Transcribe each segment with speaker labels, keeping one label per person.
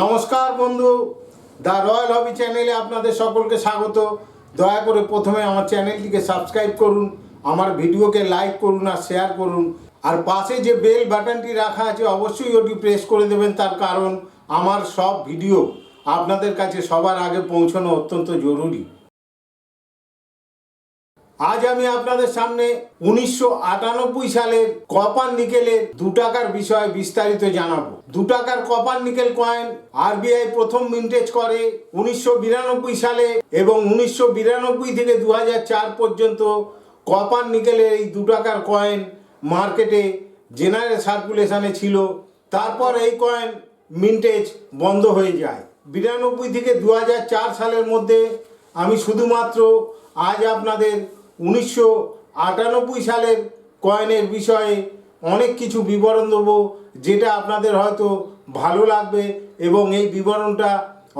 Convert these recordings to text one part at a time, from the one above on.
Speaker 1: নমস্কার বন্ধু, the royal হবি চ্যানেলে আপনাদের সকলকে স্বাগত। দয়া করে প্রথমে আমার চ্যানেলটিকে সাবস্ক্রাইব করুন, আমার ভিডিওকে লাইক করুন আর শেয়ার করুন। আর পাশে যে বেল বাটনটি রাখা আছে, অবশ্যই ওটি প্রেস করে দেবেন, তার কারণ আমার সব ভিডিও আপনাদের কাছে সবার আগে পৌঁছানো অত্যন্ত জরুরি। আজ আমি আপনাদের সামনে উনিশশো আটানব্বই সালের কপার নিকেলের দু টাকার বিষয়ে বিস্তারিত জানাব। দু টাকার কপার নিকেল কয়েন আরবিআই প্রথম মিন্টেজ করে উনিশশো বিরানব্বই সালে এবং উনিশশো বিরানব্বই থেকে দু পর্যন্ত কপার নিকেলের এই দু টাকার কয়েন মার্কেটে জেনারেল সার্কুলেশনে ছিল। তারপর এই কয়েন মিন্টেজ বন্ধ হয়ে যায়। বিরানব্বই থেকে দু সালের মধ্যে আমি শুধুমাত্র আজ আপনাদের উনিশশো আটানব্বই সালের কয়েনের বিষয়ে অনেক কিছু বিবরণ দেবো, যেটা আপনাদের হয়তো ভালো লাগবে এবং এই বিবরণটা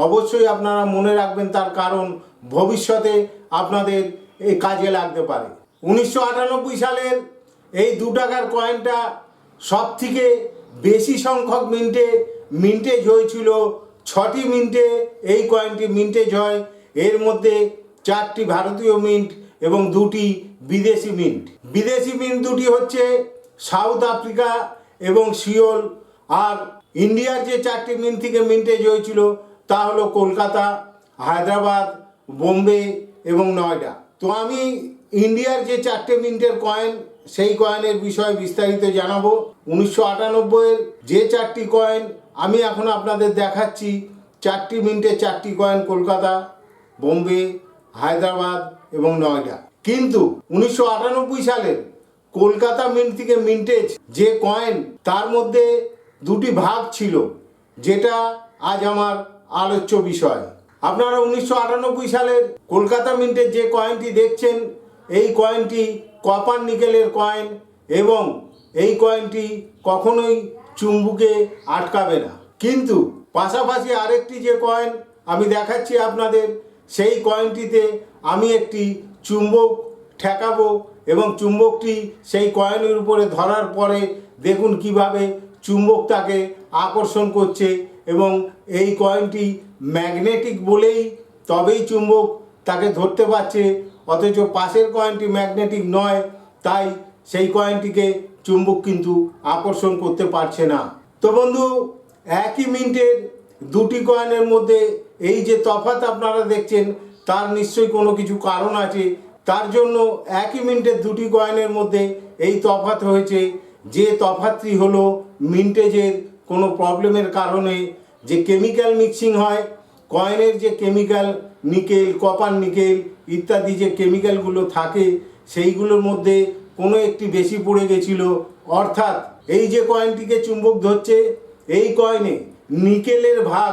Speaker 1: অবশ্যই আপনারা মনে রাখবেন তার কারণ ভবিষ্যতে আপনাদের এই কাজে লাগতে পারে। উনিশশো আটানব্বই সালের এই দু টাকার কয়েনটা সব থেকে বেশি সংখ্যক মিন্টে, মিন্টেজ হয়েছিল ছটি মিন্টে, এই কয়েনটি মিন্টেজ হয়। এর মধ্যে চারটি ভারতীয় মিন্ট এবং দুটি বিদেশি মিন্ট। বিদেশি মিন্ট দুটি হচ্ছে সাউথ আফ্রিকা এবং সিওল। আর ইন্ডিয়ার যে চারটি মিন্ট থেকে মিন্টেজ হয়েছিল তা হলো কলকাতা, হায়দ্রাবাদ, বোম্বে এবং নয়ডা। তো আমি ইন্ডিয়ার যে চারটে মিন্টের কয়েন সেই কয়েনের বিষয়ে বিস্তারিত জানাব। উনিশশো আটানব্বইয়ের যে চারটি কয়েন আমি এখন আপনাদের দেখাচ্ছি। চারটি মিন্টের চারটি কয়েন কলকাতা, বোম্বে, হায়দ্রাবাদ এবং নয়ডা। কিন্তু উনিশশো আটানব্বই সালের কলকাতা মিন্ট থেকে মিন্টেজ যে কয়েন, তার মধ্যে দুটি ভাগ ছিল, যেটা আজ আমার আলোচ্য বিষয়। আপনারা উনিশশো আটানব্বই সালের কলকাতা মিন্টের যে কয়েনটি দেখছেন, এই কয়েনটি কপার নিকেলের কয়েন এবং এই কয়েনটি কখনোই চুম্বুকে আটকাবে না। কিন্তু পাশাপাশি আরেকটি যে কয়েন আমি দেখাচ্ছি আপনাদের, সেই কয়েনটিতে আমি একটি চুম্বক ঠেকাবো এবং চুম্বকটি সেই কয়েনের উপরে ধরার পরে দেখুন কীভাবে চুম্বক তাকে আকর্ষণ করছে এবং এই কয়েনটি ম্যাগনেটিক বলেই তবেই চুম্বক তাকে ধরতে পারছে, অথচ পাশের কয়েনটি ম্যাগনেটিক নয়, তাই সেই কয়েনটিকে চুম্বক কিন্তু আকর্ষণ করতে পারছে না। তো বন্ধু, একই মিনিটের দুটি কয়েনের মধ্যে এই যে তফাৎ আপনারা দেখছেন তার নিশ্চয়ই কোনো কিছু কারণ আছে। তার জন্য একই মিনিটের দুটি কয়েনের মধ্যে এই তফাত হয়েছে যে তফাতটি হলো মিন্টেজের কোনো প্রবলেমের কারণে যে কেমিক্যাল মিক্সিং হয়, কয়েনের যে কেমিক্যাল নিকেল, কপার নিকেল ইত্যাদি যে কেমিক্যালগুলো থাকে, সেইগুলোর মধ্যে কোনো একটি বেশি পড়ে গেছিল। অর্থাৎ এই যে কয়েনটিকে চুম্বক ধরছে, এই কয়েনে নিকেলের ভাগ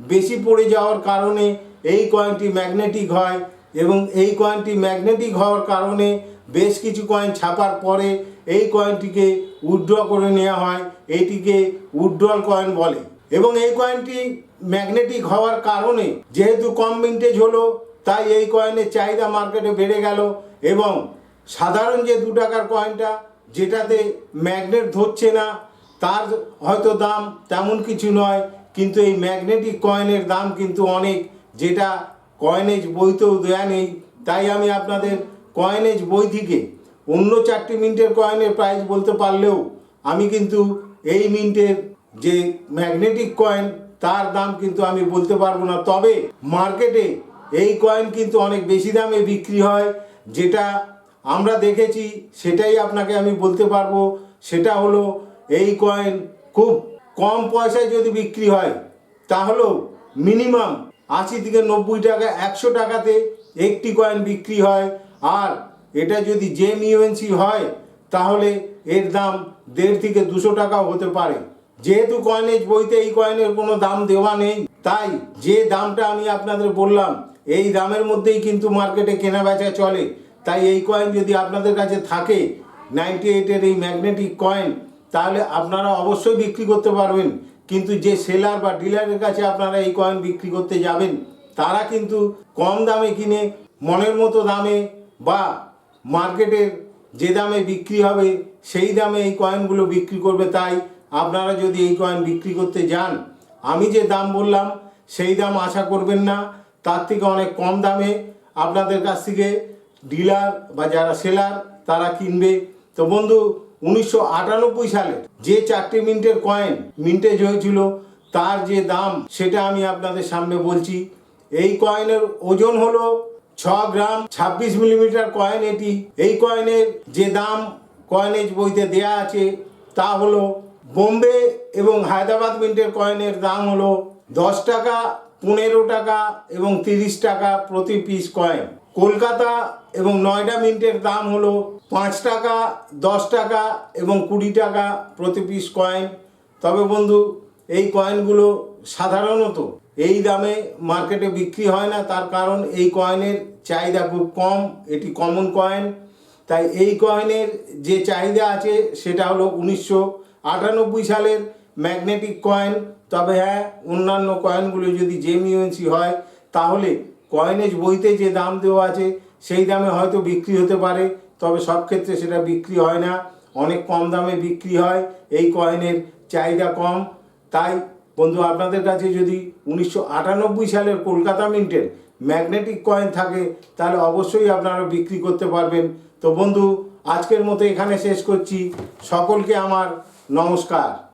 Speaker 1: বেশি পড়ে যাওয়ার কারণে এই কয়েনটি ম্যাগনেটিক হয় এবং এই কয়েনটি ম্যাগনেটিক হওয়ার কারণে বেশ কিছু কয়েন ছাপার পরে এই কয়েনটিকে উইথড্র করে নেওয়া হয় এইটিকে উইথড্রল কয়েন বলে। এবং এই কয়েনটি ম্যাগনেটিক হওয়ার কারণে যেহেতু কম মিন্টেজ হলো, তাই এই কয়েনের চাহিদা মার্কেটে বেড়ে গেল এবং সাধারণ যে দু টাকার কয়েনটা যেটাতে ম্যাগনেট ধরছে না, তার হয়তো দাম তেমন কিছু নয়, কিন্তু এই ম্যাগনেটিক কয়েনের দাম কিন্তু অনেক যেটা কয়েনেজ বইতেও দেয়া নেই, তাই আমি আপনাদের কয়েনেজ বই থেকে অন্য চারটি মিনিটের কয়েনের প্রাইস বলতে পারলেও আমি কিন্তু এই মিন্টের যে ম্যাগনেটিক কয়েন তার দাম কিন্তু আমি বলতে পারব না। তবে মার্কেটে এই কয়েন কিন্তু অনেক বেশি দামে বিক্রি হয়, যেটা আমরা দেখেছি, সেটাই আপনাকে আমি বলতে পারব। সেটা হলো এই কয়েন খুব কম পয়সায় যদি বিক্রি হয়, তাহলেও মিনিমাম আশি থেকে নব্বই টাকা, একশো টাকাতে একটি কয়েন বিক্রি হয়। আর এটা যদি জেম ইউএনসি হয়, তাহলে এর দাম দেড় থেকে দুশো টাকাও হতে পারে। যেহেতু কয়েনেজ বইতে এই কয়েনের কোনো দাম দেওয়া নেই, তাই যে দামটা আমি আপনাদের বললাম, এই দামের মধ্যেই কিন্তু মার্কেটে কেনা বেচা চলে। তাই এই কয়েন যদি আপনাদের কাছে থাকে নাইনটি এইটের এই ম্যাগনেটিক কয়েন তাহলে আপনারা অবশ্যই বিক্রি করতে পারবেন। কিন্তু যে সেলার বা ডিলারের কাছে আপনারা এই কয়েন বিক্রি করতে যাবেন, তারা কিন্তু কম দামে কিনে, মনের মতো দামে বা মার্কেটের যে দামে বিক্রি হবে, সেই দামে এই কয়েনগুলো বিক্রি করবে। তাই আপনারা যদি এই কয়েন বিক্রি করতে যান, আমি যে দাম বললাম, সেই দাম আশা করবেন না। তার থেকে অনেক কম দামে আপনাদের কাছ থেকে ডিলার বা যারা সেলার তারা কিনবে। তো বন্ধু উনিশশো আটানব্বই সালে যে চারটি মিনিটের কয়েন মিন্টেজ হয়েছিল, তার যে দাম সেটা আমি আপনাদের সামনে বলছি। এই কয়েনের ওজন হলো ছ গ্রাম ছাব্বিশ মিলিমিটার কয়েন এটি। এই কয়েনের যে দাম কয়েনেজ বইতে দেয়া আছে, তা হলো বোম্বে এবং হায়দ্রাবাদ মিন্টের কয়েনের দাম হলো দশ টাকা, পনেরো টাকা এবং তিরিশ টাকা প্রতি পিস কয়েন। কলকাতা এবং নয়ডা মিন্টের দাম হলো পাঁচ টাকা, দশ টাকা এবং কুড়ি টাকা প্রতি পিস কয়েন তবে বন্ধু, এই কয়েনগুলো সাধারণত এই দামে মার্কেটে বিক্রি হয় না। তার কারণ এই কয়েনের চাহিদা খুব কম, এটি কমন কয়েন তাই এই কয়েনের যে চাহিদা আছে, সেটা হলো উনিশশো আটানব্বই সালের ম্যাগনেটিক কয়েন তবে হ্যাঁ অন্যান্য কয়েনগুলো যদি জেমিউএনসি হয়, তাহলে কয়েনেজ বইতে যে দাম দেওয়া আছে, সেই দামে হয়তো বিক্রি হতে পারে। তবে সব ক্ষেত্রে সেটা বিক্রি হয় না। অনেক কম দামে বিক্রি হয়। এই কয়েনের চাহিদা কম। তাই বন্ধু, আপনাদের কাছে যদি উনিশশো আটানব্বই সালের কলকাতা মিন্টের ম্যাগনেটিক কয়েন থাকে, তাহলে অবশ্যই আপনারা বিক্রি করতে পারবেন। তো বন্ধু, আজকের মতো এখানে শেষ করছি। সকলকে আমার নমস্কার।